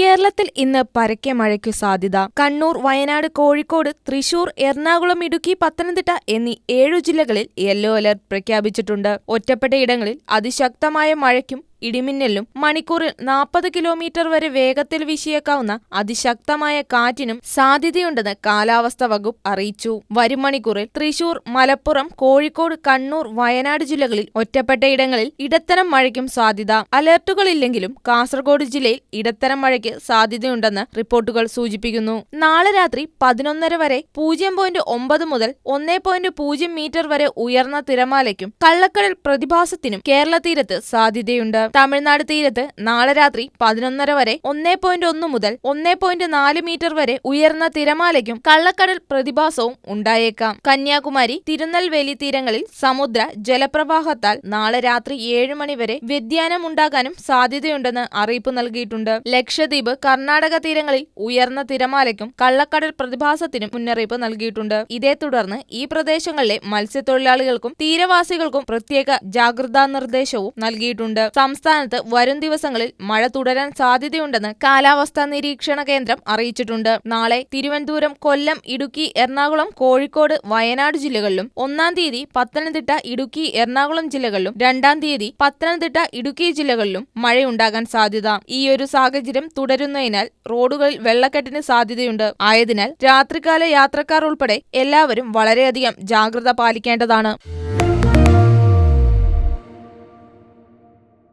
കേരളത്തിൽ ഇന്ന് പരക്കെ മഴയ്ക്കു സാധ്യത. കണ്ണൂർ വയനാട് കോഴിക്കോട് തൃശൂർ എറണാകുളം ഇടുക്കി പത്തനംതിട്ട എന്നീ ഏഴു ജില്ലകളിൽ യെല്ലോ അലർട്ട് പ്രഖ്യാപിച്ചിട്ടുണ്ട്. ഒറ്റപ്പെട്ടയിടങ്ങളിൽ അതിശക്തമായ മഴയ്ക്കും ഇടിമിന്നലിനും മണിക്കൂറിൽ നാൽപ്പത് കിലോമീറ്റർ വരെ വേഗത്തിൽ വീശിയേക്കാവുന്ന അതിശക്തമായ കാറ്റിനും സാധ്യതയുണ്ടെന്ന് കാലാവസ്ഥാ വകുപ്പ് അറിയിച്ചു. വരും മണിക്കൂറിൽ തൃശൂർ മലപ്പുറം കോഴിക്കോട് കണ്ണൂർ വയനാട് ജില്ലകളിൽ ഒറ്റപ്പെട്ടയിടങ്ങളിൽ ഇടത്തരം മഴയ്ക്കും സാധ്യത. അലർട്ടുകളില്ലെങ്കിലും കാസർഗോഡ് ജില്ലയിൽ ഇടത്തരം മഴയ്ക്ക് സാധ്യതയുണ്ടെന്ന് റിപ്പോർട്ടുകൾ സൂചിപ്പിക്കുന്നു. നാളെ രാത്രി പതിനൊന്നര വരെ പൂജ്യം പോയിന്റ് ഒമ്പത് മുതൽ ഒന്നേ പോയിന്റ് പൂജ്യം മീറ്റർ വരെ ഉയർന്ന തിരമാലയ്ക്കും കള്ളക്കടൽ പ്രതിഭാസത്തിനും കേരള തീരത്ത് സാധ്യതയുണ്ട്. തമിഴ്നാട് തീരത്ത് നാളെ രാത്രി പതിനൊന്നര വരെ ഒന്നേ പോയിന്റ് ഒന്ന് മുതൽ ഒന്നേ പോയിന്റ് നാല് മീറ്റർ വരെ ഉയർന്ന തിരമാലയ്ക്കും കള്ളക്കടൽ പ്രതിഭാസവും ഉണ്ടായേക്കാം. കന്യാകുമാരി തിരുനെൽവേലി തീരങ്ങളിൽ സമുദ്ര ജലപ്രവാഹത്താൽ നാളെ രാത്രി ഏഴ് മണി വരെ വ്യതിയാനമുണ്ടാകാനും സാധ്യതയുണ്ടെന്ന് അറിയിപ്പ് നൽകിയിട്ടുണ്ട്. ലക്ഷദ്വീപ് കർണാടക തീരങ്ങളിൽ ഉയർന്ന തിരമാലയ്ക്കും കള്ളക്കടൽ പ്രതിഭാസത്തിനും മുന്നറിയിപ്പ് നൽകിയിട്ടുണ്ട്. ഇതേ തുടർന്ന് ഈ പ്രദേശങ്ങളിലെ മത്സ്യത്തൊഴിലാളികൾക്കും തീരവാസികൾക്കും പ്രത്യേക ജാഗ്രതാ നിർദ്ദേശവും നൽകിയിട്ടുണ്ട്. സംസ്ഥാനത്ത് വരും ദിവസങ്ങളിൽ മഴ തുടരാൻ സാധ്യതയുണ്ടെന്ന് കാലാവസ്ഥാ നിരീക്ഷണ കേന്ദ്രം അറിയിച്ചിട്ടുണ്ട്. നാളെ തിരുവനന്തപുരം കൊല്ലം ഇടുക്കി എറണാകുളം കോഴിക്കോട് വയനാട് ജില്ലകളിലും ഒന്നാം തീയതി പത്തനംതിട്ട ഇടുക്കി എറണാകുളം ജില്ലകളിലും രണ്ടാം തീയതി പത്തനംതിട്ട ഇടുക്കി ജില്ലകളിലും മഴയുണ്ടാകാൻ സാധ്യത. ഈ ഒരു സാഹചര്യം തുടരുന്നതിനാൽ റോഡുകളിൽ വെള്ളക്കെട്ടിന് സാധ്യതയുണ്ട്. ആയതിനാൽ രാത്രികാല യാത്രക്കാർ ഉൾപ്പെടെ എല്ലാവരും വളരെയധികം ജാഗ്രത പാലിക്കേണ്ടതാണ്.